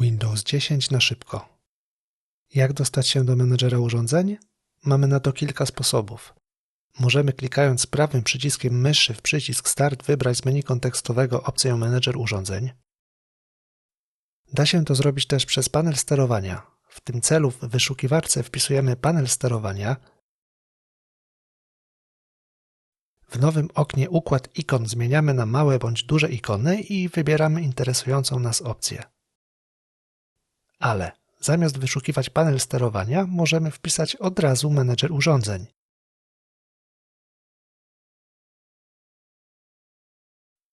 Windows 10 na szybko. Jak dostać się do menedżera urządzeń? Mamy na to kilka sposobów. Możemy klikając prawym przyciskiem myszy w przycisk Start wybrać z menu kontekstowego opcję Menedżer urządzeń. Da się to zrobić też przez panel sterowania. W tym celu w wyszukiwarce wpisujemy panel sterowania. W nowym oknie układ ikon zmieniamy na małe bądź duże ikony i wybieramy interesującą nas opcję. Ale zamiast wyszukiwać panel sterowania, możemy wpisać od razu menedżer urządzeń.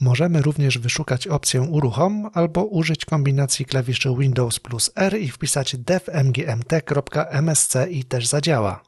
Możemy również wyszukać opcję Uruchom albo użyć kombinacji klawiszy Windows plus R i wpisać devmgmt.msc i też zadziała.